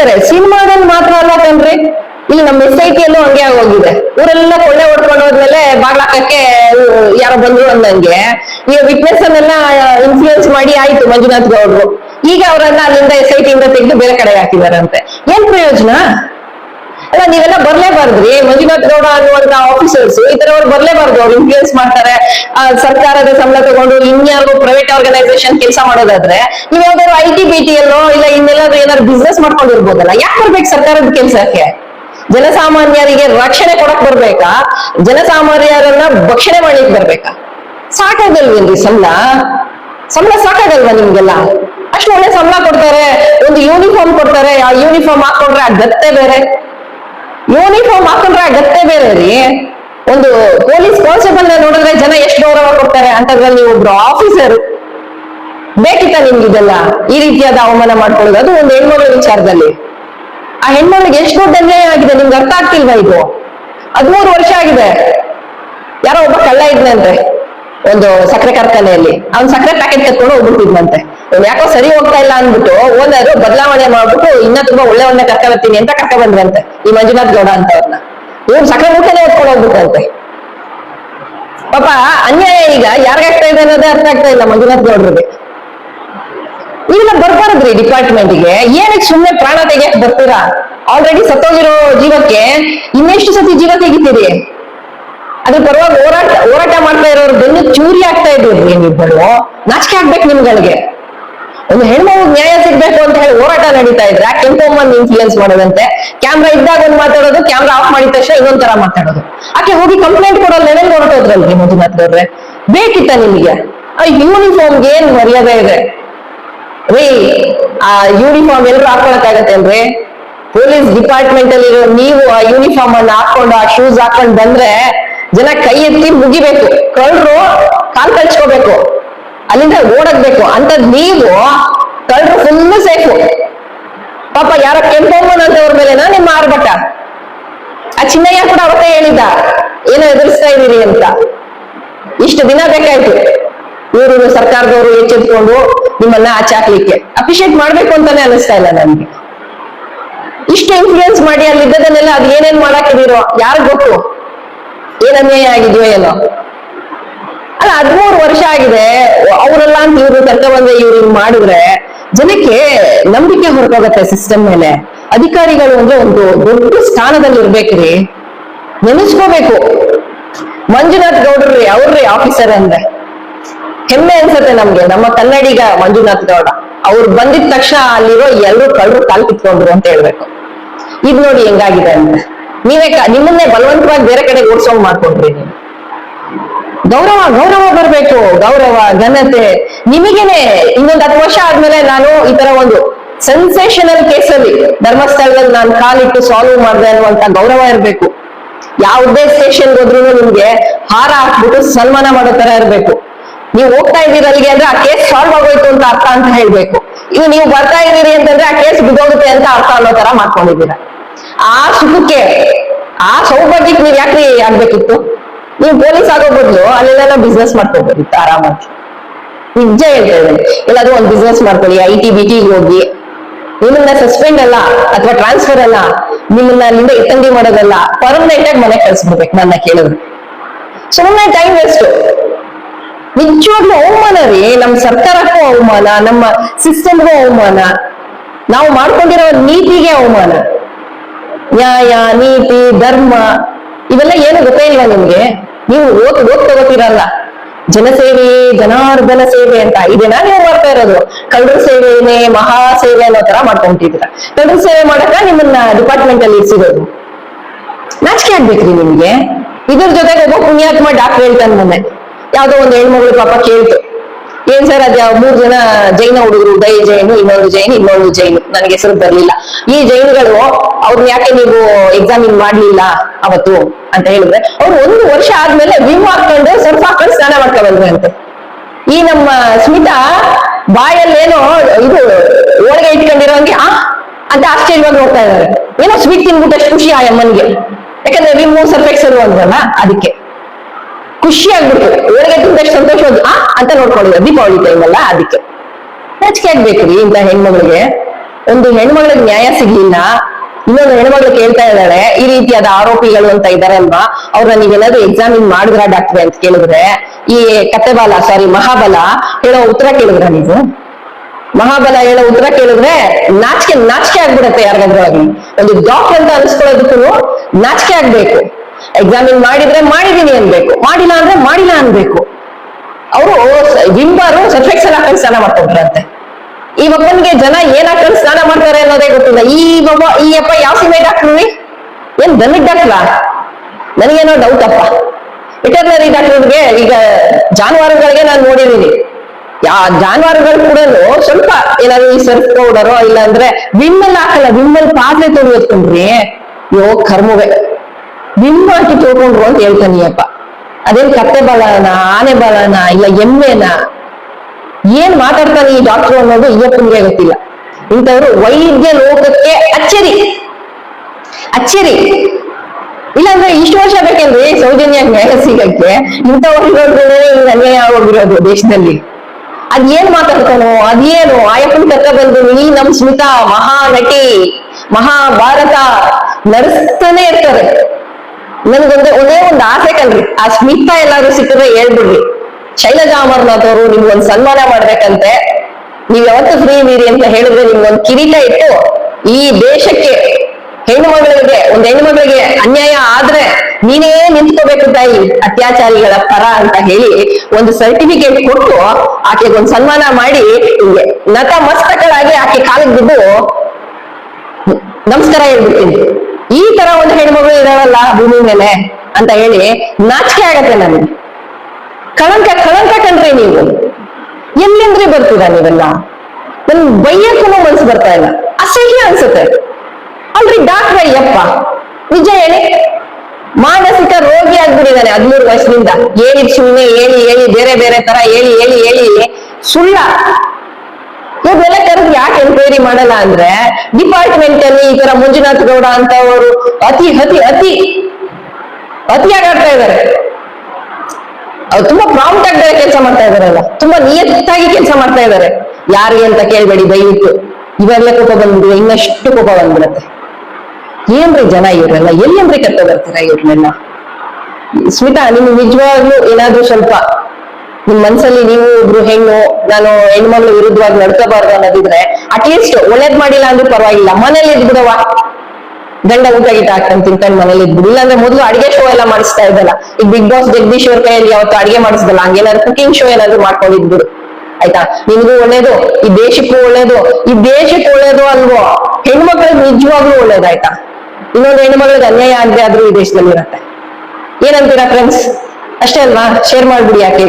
ಮಾಡ್ತಾರೆ ಸಿನಿಮಾದಲ್ಲಿ ಮಾತ್ರ ಅಲ್ಲ ಕಣ್ರಿ ಇಲ್ಲಿ ನಮ್ಮ ಎಸ್ ಐ ಟಿಯಲ್ಲೂ ಹಂಗೆ ಆಗೋಗಿದೆ. ಊರೆಲ್ಲ ಕೊಳ್ಳೆ ಹೊಡ್ಕೊಂಡು ಹೋದ್ಮೇಲೆ ಬಾಗ್ಲಾಕಕ್ಕೆ ಯಾರು ಬಂದ್ರು ಅಂದಂಗೆ, ಈಗ ವಿಟ್ನೆಸ್ ಅನ್ನೆಲ್ಲ ಇನ್ಫ್ಲೂಯೆನ್ಸ್ ಮಾಡಿ ಆಯ್ತು ಮಂಜುನಾಥ್ ಗೌಡ್ರು. ಈಗ ಅವರನ್ನ ಅಲ್ಲಿಂದ ಎಸ್ ಐ ಟಿಯಿಂದ ತೆಗೆದು ಬೇರೆ ಕಡೆಗೆ ಹಾಕಿದಾರಂತೆ. ಏನ್ ಪ್ರಯೋಜನ? ಅಲ್ಲ, ನೀವೆಲ್ಲ ಬರ್ಲೇಬಾರ್ದ್ರಿ. ಮಂಜುನಾಥ್ ಗೌಡ ಅನ್ನುವಂತ ಆಫೀಸರ್ಸ್ ಈ ತರವ್ರು ಬರ್ಲೇಬಾರ್ದು. ಅವ್ರು ಇನ್ಫ್ಲೂಯೆನ್ಸ್ ಮಾಡ್ತಾರೆ. ಸರ್ಕಾರದ ಸಂಬಳ ತಗೊಂಡು ಇನ್ಯಾರು ಪ್ರೈವೇಟ್ ಆರ್ಗನೈಸೇಷನ್ ಕೆಲಸ ಮಾಡೋದಾದ್ರೆ, ನೀವ್ ಯಾವ್ದಾದ್ರು ಐ ಟಿ ಬಿ ಟಿ ಅಲ್ಲೋ ಇಲ್ಲ ಇನ್ನೆಲ್ಲಾದ್ರೂ ಏನಾದ್ರು ಬಿಸ್ನೆಸ್ ಮಾಡ್ಕೊಂಡಿರ್ಬೋದಲ್ಲ, ಯಾಕೆ ಬರ್ಬೇಕು ಸರ್ಕಾರದ ಕೆಲ್ಸಕ್ಕೆ? ಜನಸಾಮಾನ್ಯರಿಗೆ ರಕ್ಷಣೆ ಕೊಡಕ್ ಬರ್ಬೇಕಾ? ಜನಸಾಮಾನ್ಯರನ್ನ ಭಕ್ಷಣೆ ಮಾಡ್ಲಿಕ್ಕೆ ಬರ್ಬೇಕಾ? ಸಾಕಾಗಲ್ವೇನ್ರಿ ಸಂಬಳ? ಸಂಬಳ ಸಾಕಾಗಲ್ವಾ ನಿಮ್ಗೆಲ್ಲ? ಅಷ್ಟು ಒಳ್ಳೆ ಸಂಬಳ ಕೊಡ್ತಾರೆ, ಒಂದು ಯೂನಿಫಾರ್ಮ್ ಕೊಡ್ತಾರೆ, ಆ ಯೂನಿಫಾರ್ಮ್ ಹಾಕೊಂಡ್ರೆ ಆ ಗತ್ತೆ ಬೇರೆ. ಯೂನಿಫಾರ್ಮ್ ಹಾಕೊಂಡ್ರೆ ಅಗತ್ಯ ಬೇರೆ ರೀ. ಒಂದು ಪೊಲೀಸ್ ಕಾನ್ಸ್ಟೇಬಲ್ ನೋಡಿದ್ರೆ ಜನ ಎಷ್ಟು ಗೌರವ ಕೊಡ್ತಾರೆ ಅಂತದ್ರಲ್ಲಿ ಒಬ್ರು ಆಫೀಸರ್ ಬೇಕಿತ್ತ ನಿಮ್ಗೆ ಇದೆಲ್ಲ? ಈ ರೀತಿಯಾದ ಅವಮಾನ ಮಾಡ್ಕೊಳ್ಳೋದು. ಅದು ಒಂದು ಹೆಣ್ಮಗಳ ವಿಚಾರದಲ್ಲಿ. ಆ ಹೆಣ್ಮಗಳಿಗೆ ಎಷ್ಟು ದೊಡ್ಡ ಅನ್ಯಾಯ ಆಗಿದೆ? ನಿಮ್ಗೆ ಅರ್ಥ ಆಗ್ತಿಲ್ವಾ ಇದು? ಹದ್ಮೂರು ವರ್ಷ ಆಗಿದೆ. ಯಾರೋ ಒಬ್ಬ ಕಳ್ಳ ಇದ್ನಂತೆ. ಒಂದು ಸಕ್ಕರೆ ಕಾರ್ಖಾನೆಯಲ್ಲಿ. ಅವ್ನ್ ಸಕ್ಕರೆ ಪ್ಯಾಕೆಟ್ ಕತ್ಕೊಂಡು ಹೋಗ್ಬಿಟ್ಟಿದ್ನಂತೆ ಯಾಕೋ ಸರಿ ಹೋಗ್ತಾ ಇಲ್ಲ ಅಂದ್ಬಿಟ್ಟು ಓನರು ಬದಲಾವಣೆ ಮಾಡ್ಬಿಟ್ಟು ಇನ್ನ ತುಂಬಾ ಒಳ್ಳೆ ಕರ್ಕ ಬರ್ತೀನಿ ಅಂತ ಕರ್ಕ ಬಂದ್ರಂತೆ, ಈ ಮಂಜುನಾಥ್ ಗೌಡ ಅಂತ ಅವ್ರನ್ನ ಇವ್ರು ಸಕ್ಕರೆ ಮೂಟೆನೆ ಹೊತ್ಕೊಂಡು ಹೋಗ್ಬಿಟ್ಟಂತೆ ಪಾಪ ಅನ್ಯಾಯ ಈಗ, ಯಾರಿಗಾಗ್ತಾ ಇದೆ ಅನ್ನೋದೇ ಅರ್ಥ ಆಗ್ತಾ ಇಲ್ಲ ಮಂಜುನಾಥ್ ಗೌಡ್ರಿಗೆ. ಇದನ್ನ ಬರ್ಬಾರದ್ರಿ ಡಿಪಾರ್ಟ್ಮೆಂಟ್ಗೆ. ಏನಕ್ಕೆ ಸುಮ್ನೆ ಪ್ರಾಣ ತೆಗಿಯಕ್ ಬರ್ತೀರಾ? ಆಲ್ರೆಡಿ ಸತ್ತೋಗಿರೋ ಜೀವಕ್ಕೆ ಇನ್ನೆಷ್ಟು ಸತಿ ಜೀವ ತೆಗಿತೀರಿ? ಅದ್ರ ಪರವಾಗಿ ಹೋರಾಟ ಹೋರಾಟ ಮಾಡ್ತಾ ಇರೋರು ಬೆನ್ನು ಚೂರಿ ಆಗ್ತಾ ಇದ್ದೀರಿ ನೀವಿಬ್ಬರು ನಾಚಿಕೆ ಆಗ್ಬೇಕು ನಿಮ್ಗಳಿಗೆ. ಒಂದು ಹೆಣ್ಮಗು ನ್ಯಾಯ ಸಿಗ್ಬೇಕು ಅಂತ ಹೇಳಿ ಹೋರಾಟ ನಡೀತಾ ಇದ್ರೆ ಕೆಂಪಮ್ಮನ್ ಇನ್ಫ್ಲೂಯೆನ್ಸ್ ಮಾಡೋದಂತೆ. ಕ್ಯಾಮ್ರಾ ಇದ್ದಾಗ ಒಂದ್ ಮಾತಾಡೋದು ಕ್ಯಾಮ್ರಾ ಆಫ್ ಮಾಡಿದ ತಕ್ಷಣ ಇನ್ನೊಂದ್ ತರ ಮಾತಾಡೋದು. ಆಕೆ ಹೋಗಿ ಕಂಪ್ಲೇಂಟ್ ಕೊಡೋ ಲೆವೆಲ್ ಹೊರಟೋದ್ರಲ್ರಿ ಮಂಜುನಾಥ್ ಅವ್ರೆ ಬೇಕಿತ್ತ ನಿಮಗೆ? ಆ ಯೂನಿಫಾರ್ಮ್ಗೆ ಏನ್ ಮರ್ಯಾದೆ ಇದೆ? ರೀ, ಆ ಯೂನಿಫಾರ್ಮ್ ಎಲ್ರು ಹಾಕೊಳಕಾಗತ್ತೇನ್ರಿ ಪೊಲೀಸ್ ಡಿಪಾರ್ಟ್ಮೆಂಟ್ ಅಲ್ಲಿ ನೀವು ಆ ಯೂನಿಫಾರ್ಮ್ ಅನ್ನ ಹಾಕೊಂಡು, ಆ ಶೂಸ್ ಹಾಕೊಂಡ್ ಬಂದ್ರೆ ಜನ ಕೈ ಎತ್ತಿ ಮುಗಿಬೇಕು. ಕಳ್ರು ಕಾಲ್ ಕಳ್ಸ್ಕೋಬೇಕು ಅಲ್ಲಿಂದ ಓಡಕ್ಬೇಕು ಅಂತ ನೀವು ಕಳ್ರು ಫುಲ್ ಸೇಫು ಪಾಪ ಯಾರ ಅಂತ ಅಂತವ್ರ ಮೇಲೆನಾ ನಿಮ್ಮ ಆರ್ಭಟ? ಆ ಚಿನ್ನಯ್ಯ ಕೂಡ ಅವತ್ತೇ ಹೇಳಿದ ಏನೋ ಎದುರಿಸ್ತಾ ಇದೀರಿ ಅಂತ. ಇಷ್ಟು ದಿನ ಬೇಕಾಯ್ತು. ಇವರು ಸರ್ಕಾರದವರು ಎಚ್ಚೆತ್ಕೊಂಡು ನಿಮ್ಮನ್ನ ಆಚಾಕ್ಲಿಕ್ಕೆ ಅಪ್ರಿಷಿಯೇಟ್ ಮಾಡ್ಬೇಕು ಅಂತಾನೆ ಅನಿಸ್ತಾ ಇಲ್ಲ ನನ್ಗೆ. ಇಷ್ಟು ಇನ್ಫ್ಲೂಯೆನ್ಸ್ ಮಾಡಿ ಅಲ್ಲಿದ್ದದನ್ನೆಲ್ಲ ಅದ್ ಏನೇನ್ ಮಾಡಾಕಿದಿರೋ ಯಾರು ಗೊತ್ತು? ಏನ್ ಅನ್ಯಾಯ ಆಗಿದ್ಯೋ ಏನೋ? ಅಲ್ಲ, ಹದ್ಮೂರು ವರ್ಷ ಆಗಿದೆ. ಅವರೆಲ್ಲ ಅಂತ ಇವ್ರು ಕರ್ಕ ಬಂದ್ರೆ ಇವ್ರು ಮಾಡಿದ್ರೆ ಜನಕ್ಕೆ ನಂಬಿಕೆ ಹೊರಟೋಗತ್ತೆ ಸಿಸ್ಟಮ್ ಮೇಲೆ. ಅಧಿಕಾರಿಗಳು ಅಂದ್ರೆ ಒಂದು ದೊಡ್ಡ ಸ್ಥಾನದಲ್ಲಿ ಇರ್ಬೇಕ್ರಿ ನೆನೆಸ್ಕೋಬೇಕು. ಮಂಜುನಾಥ್ ಗೌಡ್ರಿ ಅವ್ರಿ ಆಫೀಸರ್ ಅಂದ್ರೆ. ಹೆಮ್ಮೆ ಅನ್ಸತ್ತೆ ನಮ್ಗೆ. ನಮ್ಮ ಕನ್ನಡಿಗ ಮಂಜುನಾಥ್ ಗೌಡ. ಅವ್ರು ಬಂದಿದ ತಕ್ಷಣ ಅಲ್ಲಿರೋ ಎಲ್ಲರೂ ಕಳ್ಳರು ಕಾಲ್ ಕಿತ್ಕೊಂಡ್ರು ಅಂತ ಹೇಳ್ಬೇಕು. ಇದ್ ನೋಡಿ ಹೆಂಗಾಗಿದೆ ಅಂತ. ನೀವೇ ನಿಮ್ಮನ್ನೇ ಬಲವಂತವಾಗಿ ಬೇರೆ ಕಡೆ ಓಡ್ಸೋಂಗ್ ಮಾಡ್ಕೊಂಡ್ರಿ ಗೌರವ ಗೌರವ ಬರ್ಬೇಕು, ಗೌರವ, ಘನತೆ. ನಿಮಗೇನೆ ಇನ್ನೊಂದು ಹತ್ತು ವರ್ಷ ಆದ್ಮೇಲೆ ನಾನು ಈ ತರ ಒಂದು ಸೆನ್ಸೇಷನಲ್ ಕೇಸಲ್ಲಿ ಧರ್ಮಸ್ಥಳದಲ್ಲಿ ನಾನು ಕಾಲಿಟ್ಟು ಸಾಲ್ವ್ ಮಾಡಿದೆ ಅನ್ನುವಂತ ಗೌರವ ಇರ್ಬೇಕು. ಯಾವುದೇ ಸ್ಟೇಷನ್ ಹೋದ್ರು ನಿಮ್ಗೆ ಹಾರ ಹಾಕ್ಬಿಟ್ಟು ಸನ್ಮಾನ ಮಾಡೋ ತರ ಇರ್ಬೇಕು. ನೀವು ಹೋಗ್ತಾ ಇದ್ದೀರಿ ಅಲ್ಲಿಗೆ ಅಂದ್ರೆ ಆ ಕೇಸ್ ಸಾಲ್ವ್ ಆಗೋಯ್ತು ಅಂತ ಅರ್ಥ ಅಂತ ಹೇಳ್ಬೇಕು. ಇದು ನೀವು ಬರ್ತಾ ಇದ್ದೀರಿ ಅಂತಂದ್ರೆ ಆ ಕೇಸ್ ಬಿದ್ದೋಗುತ್ತೆ ಅಂತ ಅರ್ಥ ಅನ್ನೋ ತರ ಮಾಡ್ಕೊಂಡಿದ್ದೀರಾ. ಆ ಸುಖಕ್ಕೆ, ಆ ಸೌಭಾಗ್ಯಕ್ಕೆ ನೀವ್ ಯಾಕ್ರಿ ಆಗ್ಬೇಕಿತ್ತು? ನೀವು ಪೊಲೀಸ್ ಆಗೋ ಬದಲು ಅಲ್ಲೆಲ್ಲ ಬಿಸ್ನೆಸ್ ಮಾಡ್ಕೋಬೋದಿತ್ತು ಆರಾಮಾಗಿ. ನಿಜ ಹೇಳ್ತಾ ಎಲ್ಲಾದ್ರೂ ಒಂದು ಬಿಸ್ನೆಸ್ ಮಾಡ್ಕೊಳ್ಳಿ ಐ ಟಿ ಬಿ ಟಿಗೆ ಹೋಗಿ. ನಿಮ್ಮನ್ನ ಸಸ್ಪೆಂಡ್ ಅಲ್ಲ, ಅಥವಾ ಟ್ರಾನ್ಸ್ಫರ್ ಅಲ್ಲ, ನಿಮ್ಮನ್ನ ಅಲ್ಲಿಂದ ಇಟ್ಟಂಗಿ ಮಾಡೋದಲ್ಲ ಪರ್ಮನೆಂಟ್ ಆಗಿ ಮನೆ ಕಳ್ಸ್ಬಿಡ್ಬೇಕು ನನ್ನ ಕೇಳಿದ್ರು ಸುಮ್ಮನೆ ಟೈಮ್ ವೇಸ್ಟ್ ನಿಜವಾಗ್ಲೂ ಅವಮಾನ ರೀ. ನಮ್ಮ ಸರ್ಕಾರಕ್ಕೂ ಅವಮಾನ, ನಮ್ಮ ಸಿಸ್ಟಮ್ಗೂ ಅವಮಾನ. ನಾವು ಮಾಡ್ಕೊಂಡಿರೋ ನೀತಿಗೆ ಅವಮಾನ. ನ್ಯಾಯ, ನೀತಿ, ಧರ್ಮ, ಇವೆಲ್ಲ ಏನು ಗೊತ್ತೇ ಇಲ್ಲ ನಿಮ್ಗೆ. ನೀವು ಓದ್ ಓದ್ ತಗೋತೀರಲ್ಲ. ಜನಸೇವೆ, ಜನಾರ್ದನ ಸೇವೆ ಅಂತ. ಇದನ್ನ ನೀವು ಮಾಡ್ತಾ ಇರೋದು. ಕಳ್ಳರ ಸೇವೆನೇ, ಮಹಾ ಸೇವೆ ಅನ್ನೋ ತರ ಮಾಡ್ಕೊಂಡಿದ್ದೀರಾ ಕಳ್ಳರ ಸೇವೆ ಮಾಡಕ ನಿಮ್ಮನ್ನ ಡಿಪಾರ್ಟ್ಮೆಂಟ್ ಅಲ್ಲಿ ಇರ್ಸಿರೋದು. ನಾಚಿಕೆ ಆಗ್ಬೇಕ್ರಿ ನಿಮ್ಗೆ. ಇದ್ರ ಜೊತೆಗೆ ಒಬ್ಬ ಪುಣ್ಯಾತ್ಮ ಡಾಕ್ಟರ್ ಹೇಳ್ತಾನೆ ಮೊನ್ನೆ. ಯಾವ್ದೋ ಒಂದು ಹೆಣ್ಮಗಳು ಪಾಪ ಕೇಳ್ತು. ಏನ್ ಸರ್, ಅದು ಮೂರ್ ಜನ ಜೈನ ಹುಡುಗರು ದಯ ಜೈನು, ಇನ್ನೊಂದು ಜೈನ್, ಇನ್ನೊಂದು ಜೈನು, ನನಗೆ ಹೆಸರು ಬರ್ಲಿಲ್ಲ. ಈ ಜೈನ್ಗಳು ಅವ್ರನ್ನ ಯಾಕೆ ನೀವು ಎಕ್ಸಾಮಿನ್ ಮಾಡ್ಲಿಲ್ಲ ಅವತ್ತು ಅಂತ ಹೇಳಿದ್ರೆ, ಅವ್ರು ಒಂದು ವರ್ಷ ಆದ್ಮೇಲೆ ವಿಮ್ ಹಾಕೊಂಡು ಸರ್ಫ್ ಹಾಕೊಂಡು ಸ್ನಾನ ಮಾಡ್ಕೊ ಅಂತೆ ಈ ನಮ್ಮ ಸ್ಮಿತಾ ಬಾಯಲ್ಲೇನೋ ಇದು ಒಳಗೆ ಇಟ್ಕೊಂಡಿರೋಂಗೆ, ಆ, ಅಂತ ಆಶ್ಚರ್ಯವಾಗಿ ನೋಡ್ತಾ ಇದ್ದಾರೆ ಏನೋ ಸ್ವೀಟ್ ತಿನ್ಬಿಟ್ಟು ಅಷ್ಟು ಖುಷಿ ಆ ಅಮ್ಮನ್ಗೆ. ಯಾಕಂದ್ರೆ ವಿಮ್ ಸರ್ಫೆಕ್ಸರು ಅಂದ್ರಲ್ಲ, ಅದಕ್ಕೆ. ಖುಷಿ ಆಗ್ಬಿಡ್ತು. ಹೋಳಿಗೆ ತಿಂದಷ್ಟು ಸಂತೋಷ ಆ, ಅಂತ ನೋಡ್ಕೊಳ್ಳಿ ದೀಪಾವಳಿ ಟೈಮ್ ಅಲ್ಲ ಅದಕ್ಕೆ. ನಾಚಿಕೆ ಆಗ್ಬೇಕ್ರಿ ಇಂತ ಹೆಣ್ಮಗಳಿಗೆ. ಒಂದು ಹೆಣ್ಮಗಳಿಗೆ ನ್ಯಾಯ ಸಿಗ್ಲಿಲ್ಲ. ಇನ್ನೊಂದು ಹೆಣ್ಮಗಳು ಕೇಳ್ತಾ ಇದ್ದಾಳೆ, ಈ ರೀತಿಯಾದ ಆರೋಪಿಗಳು ಅಂತ ಇದಾರಲ್ವಾ ಅವ್ರನ್ನ ನೀವೇನಾದ್ರು ಎಕ್ಸಾಮಿನ್ ಮಾಡಿದ್ರ ಡಾಕ್ಟ್ರೆ ಅಂತ ಕೇಳಿದ್ರೆ, ಈ ಕತೆಬಾಲ ಸಾರಿ ಮಹಾಬಲ ಹೇಳೋ ಉತ್ತರ ಕೇಳಿದ್ರ ನೀವು? ಮಹಾಬಲ ಹೇಳೋ ಉತ್ತರ ಕೇಳಿದ್ರೆ ನಾಚಿಕೆ ನಾಚಿಕೆ ಆಗ್ಬಿಡತ್ತೆ ಯಾರಿಗಾದ್ರೂ ಒಂದು ಡಾಕ್ಟರ್ ಅಂತ ಅನ್ಸ್ಕೊಳ್ಳೋದಕ್ಕೂ ನಾಚಿಕೆ ಆಗ್ಬೇಕು. ಎಕ್ಸಾಮಿನ್ ಮಾಡಿದ್ರೆ ಮಾಡಿದೀನಿ ಅನ್ಬೇಕು. ಮಾಡಿಲ್ಲ ಅಂದ್ರೆ ಮಾಡಿಲ್ಲ ಅನ್ಬೇಕು. ಅವರು ವಿಂಬಾರು ಸಫೆಕ್ಸಲ್ ಹಾಕೊಂಡು ಸ್ನಾನ ಮಾಡ್ಕೊಂಡ್ರಂತೆ. ಈ ಒಬ್ಬನಿಗೆ ಜನ ಏನ್ ಹಾಕೊಂಡು ಸ್ನಾನ ಮಾಡ್ತಾರೆ ಅನ್ನೋದೇ ಗೊತ್ತಿಲ್ಲ. ಈ ಒಬ್ಬ, ಈ ಅಪ್ಪ ಯಾವ ಸಿಮೆ ಡಾಕ್ಟ್ರಿ ಏನ್ ದನಕ್ ಡಾಕ್ಟ್ರಾ ನನಗೇನೋ ಡೌಟ್ ಅಪ್ಪ. ವೆಟರ್ನರಿ ಡಾಕ್ಟರ್ಗೆ ಈಗ ಜಾನುವಾರುಗಳಿಗೆ ನಾನು ನೋಡಿದೀನಿ. ಯಾ, ಜಾನುವಾರುಗಳು ಕೂಡ ಸ್ವಲ್ಪ ಏನಾದ್ರು ಈ ಸರ್ಫ್ ಪೌಡರೋ ಇಲ್ಲ ಅಂದ್ರೆ ವಿಮ್ಮಲ್ ಹಾಕಲ್ಲ ವಿಮ್ಮಲ್ ಪಾತ್ರೆ ತೊಳೆಯೋದ್ಕೊಂಡ್ರಿ ಯೋ ಕರ್ಮವೇ. ವಿಮ್ ಹಾಕಿ ತೊಳ್ಕೊಂಡ್ರು ಅಂತ ಹೇಳ್ತಾನೀಯಪ್ಪ ಅದೇ ಕತ್ತೆ ಬಾಲನಾ, ಆನೆ ಬಾಲನಾ, ಇಲ್ಲ ಎಮ್ಮೆನ. ಏನ್ ಮಾತಾಡ್ತಾನೆ ಈ ಡಾಕ್ಟರ್ ಅನ್ನೋದು ಅಯ್ಯಪ್ಪನಿಗೆ ಗೊತ್ತಿಲ್ಲ. ಇಂಥವ್ರು ವೈದ್ಯ ಲೋಕಕ್ಕೆ ಅಚ್ಚರಿ. ಅಚ್ಚರಿ. ಇಲ್ಲಾಂದ್ರೆ ಇಷ್ಟು ವರ್ಷ ಬೇಕೇನ್ರಿ? ಸೌಜನ್ಯ ನ್ಯಾಯ ಸಿಗಕ್ಕೆ. ಇಂಥ ಅನ್ಯಾಯ ಆಗೋಗಿರೋದು ದೇಶದಲ್ಲಿ. ಅದ್ ಏನ್ ಮಾತಾಡ್ತಾನೋ ಅದೇನು ಆಯಪ್ಪನ ಕರ್ಕ ಬಂದು ನೀ ನಮ್ ಸ್ಮಿತಾ ಮಹಾ ನಟಿ ಮಹಾಭಾರತ, ನಡೆಸ್ತಾನೆ ಇರ್ತಾರೆ. ನನ್ಗೊಂದು ಒಂದೇ ಒಂದು ಆಸೆ ಕಣ್ರಿ. ಆ ಸ್ಮಿತಾ ಎಲ್ಲಾದ್ರೂ ಸಿಕ್ಕಿದ್ರೆ ಹೇಳ್ಬಿಡ್ರಿ. ಶೈಲಜಾ ಅಮರ್ನಾಥ್ ಅವರು ನಿಮ್ಗೊಂದ್ ಸನ್ಮಾನ ಮಾಡ್ಬೇಕಂತೆ. ನೀವ್ ಯಾವತ್ತು ಫ್ರೀ ಇದೀರಿ ಅಂತ ಹೇಳಿದ್ರೆ ನಿಮ್ಗೊಂದ್ ಕಿರೀಟ ಇಟ್ಟು ಈ ದೇಶಕ್ಕೆ ಹೆಣ್ಣು ಮಗಳಿಗೆ, ಒಂದ್ ಹೆಣ್ಣು ಮಗಳಿಗೆ ಅನ್ಯಾಯ ಆದ್ರೆ ನೀನೇ ನಿಂತ್ಕೋಬೇಕು ತಾಯಿ, ಅತ್ಯಾಚಾರಿಗಳ ಪರ ಅಂತ ಹೇಳಿ ಒಂದು ಸರ್ಟಿಫಿಕೇಟ್ ಕೊಟ್ಟು ಆಕೆಗೆ ಒಂದು ಸನ್ಮಾನ ಮಾಡಿ ನತ ಮಸ್ತಕಳಾಗಿ ಆಕೆ ಕಾಲಕ್ಕೆ ಬಿದ್ದು ನಮಸ್ಕಾರ ಹೇಳ್ಬಿಡ್ತೀನಿ. ಈ ತರ ಒಂದು ಹೆಣ್ಮಗಳು ಇದಾಳಲ್ಲ ಭೂಮಿ ಮೇಲೆ ಅಂತ ಹೇಳಿ ನಾಚಿಕೆ ಆಗತ್ತೆ ನನಗೆ. ಕಳಂಕ ಕಳಂಕ ಕಣ್ರಿ ನೀವು. ಎಲ್ಲಿಂದ್ರಿ ಬರ್ತೀರಾ ನೀವೆಲ್ಲ? ನನ್ ಬೈಯಕ್ಕೂ ಮನ್ಸು ಬರ್ತಾ ಇಲ್ಲ. ಅಸಹ್ಯ ಅನ್ಸುತ್ತೆ. ಅಲ್ರಿ ಡಾಕ್ಟ್ರ್ ಅಯ್ಯಪ್ಪ ನಿಜ ಹೇಳಿ. ಮಾನಸಿಕ ರೋಗಿ ಆಗ್ಬಿಟ್ಟಿದ್ದಾನೆ ಹದಿಮೂರು ವರ್ಷದಿಂದ. ಹೇಳಿ ಸುಮ್ಮನೆ ಹೇಳಿ ಹೇಳಿ ಬೇರೆ ಬೇರೆ ತರ ಹೇಳಿ ಹೇಳಿ ಹೇಳಿ ಸುಳ್ಳ. ಇವ್ರೆಲ್ಲ ಕರೆದು ಯಾಕೆ ಎನ್ಕ್ವೈರಿ ಮಾಡಲ್ಲ ಅಂದ್ರೆ ಡಿಪಾರ್ಟ್ಮೆಂಟ್ ಅಲ್ಲಿ ಈ ತರ ಮಂಜುನಾಥ್ ಗೌಡ ಅಂತವರು ಅತಿ ಅತಿ ಅತಿ, ಅತಿಯಾಗಿ ಆಡ್ತಾ ಇದಾರೆ. ಅವ್ರು ತುಂಬಾ ಪ್ರಾಂಪ್ಟ್ ಆಗ್ತಾರೆ ಕೆಲಸ ಮಾಡ್ತಾ ಇದಾರಲ್ಲ. ತುಂಬಾ ನಿಯತ್ತಾಗಿ ಕೆಲಸ ಮಾಡ್ತಾ ಇದಾರೆ. ಯಾರಿಗೆ ಅಂತ ಕೇಳ್ಬೇಡಿ, ದಯವಿಟ್ಟು. ಇವಾಗಲೇ ಕೋಪ ಬಂದ್ಬಿಡುವ ಇನ್ನಷ್ಟು ಕೋಪ ಬಂದ್ಬಿಡತ್ತೆ. ಏನ್ರಿ ಜನ ಇವ್ರೆಲ್ಲ? ಅಂದ್ರೆ ಕತ್ತ ಬರ್ತೀರಾ ಇವ್ರನ್ನೆಲ್ಲ ಸ್ಮಿತಾ, ನಿಮ್ಗೆ ನಿಜವಾಗ್ಲೂ ಏನಾದ್ರೂ ಸ್ವಲ್ಪ ನಿಮ್ ಮನ್ಸಲ್ಲಿ ನೀವು ಒಬ್ರು ಹೆಣ್ಣು, ನಾನು ಹೆಣ್ಮಕ್ಳು ವಿರುದ್ಧವಾಗಿ ನಡ್ಕೋಬಾರ್ದು ಅನ್ನೋದಿದ್ರೆ ಅಟ್ಲೀಸ್ಟ್ ಒಳ್ಳೇದ್ ಮಾಡಿಲ್ಲ ಅಂದ್ರೂ ಪರವಾಗಿಲ್ಲ. ಮನೇಲಿ ಇದ್ಬಿಡವ ಗಂಡ ಊಟ ಗೀಟ ಹಾಕೊಂಡ್ ತಿಂತಾನೆ ಮನೇಲಿ ಇದ್ಬಿಡು. ಇಲ್ಲಾಂದ್ರೆ ಮೊದಲು ಅಡಿಗೆ ಶೋ ಎಲ್ಲ ಮಾಡಿಸ್ತಾ ಇದ್ದಲ್ಲ. ಈಗ ಬಿಗ್ ಬಾಸ್ ಜಗದೀಶ್ ಅವ್ರ ಕೈಯಲ್ಲಿ ಯಾವತ್ತು ಅಡಿಗೆ ಮಾಡಿಸ್ದಲ್ಲ. ಹಂಗೇನಾದ್ರು ಕುಕಿಂಗ್ ಶೋ ಏನಾದ್ರು ಮಾಡ್ಕೊಂಡಿದ್ಬಿಡು ಆಯ್ತಾ? ನಿಮ್ಗೂ ಒಳ್ಳೇದು, ಈ ದೇಶಕ್ಕೂ ಒಳ್ಳೇದು, ಈ ದೇಶಕ್ಕೆ ಒಳ್ಳೇದು ಅಲ್ವೋ? ಹೆಣ್ಮಕ್ಳಿಗೆ ನಿಜವಾಗ್ಲೂ ಒಳ್ಳೇದಾಯ್ತಾ ಇನ್ನೊಂದು ಹೆಣ್ಮಗಳಿಗೆ ಅನ್ಯಾಯ ಆಗದೆ ಆದ್ರೂ ಈ ದೇಶದಲ್ಲಿ ಇರತ್ತೆ ಏನಂತೀರಾ ಫ್ರೆಂಡ್ಸ್ ಅಷ್ಟೇ ಅಲ್ವಾ? ಶೇರ್ ಮಾಡ್ಬಿಡಿ ಯಾಕೆ?